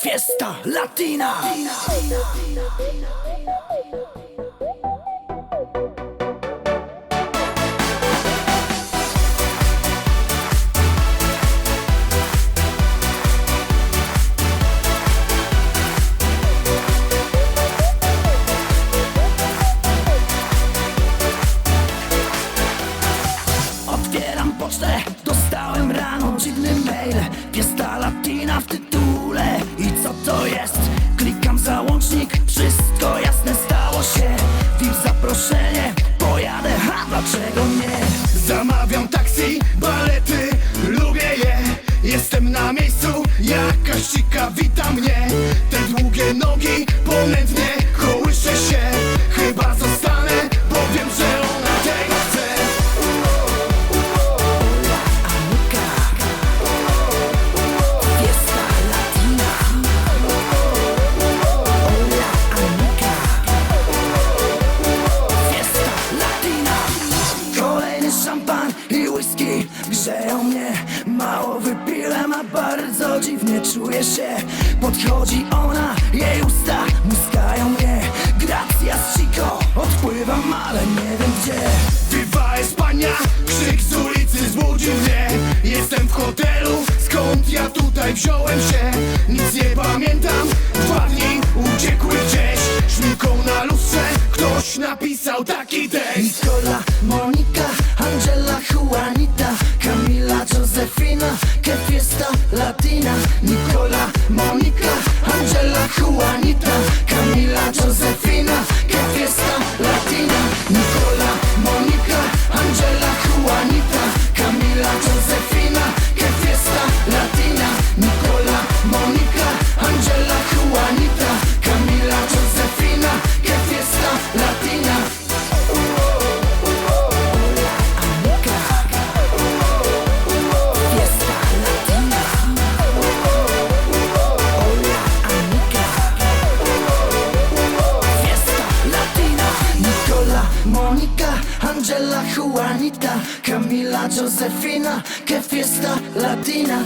Fiesta Latina. Otwieram pocztę, mail Fiesta Latina w tytule. I co to jest? Klikam załącznik, wszystko jasne stało się. VIP zaproszenie, pojadę, a dlaczego nie? Zamawiam taksi, balety, lubię je. Jestem na miejscu, jakaś cika wita mnie. Te długie nogi, ponętnie Mało wypiłem, a bardzo dziwnie czuję się. Podchodzi ona, jej usta muskają mnie. Gracias chico, odpływam, ale nie wiem gdzie. Viva Espania, krzyk z ulicy zbudził mnie. Jestem w hotelu, skąd ja tutaj wziąłem się? Nic nie pamiętam, dwa dni uciekły gdzieś. Szminką na lustrze, ktoś napisał taki tekst. Nicola, Monika, Angela, Juanita, Monika, Angela, Juanita, Juanita Camila, Josefina Que fiesta Latina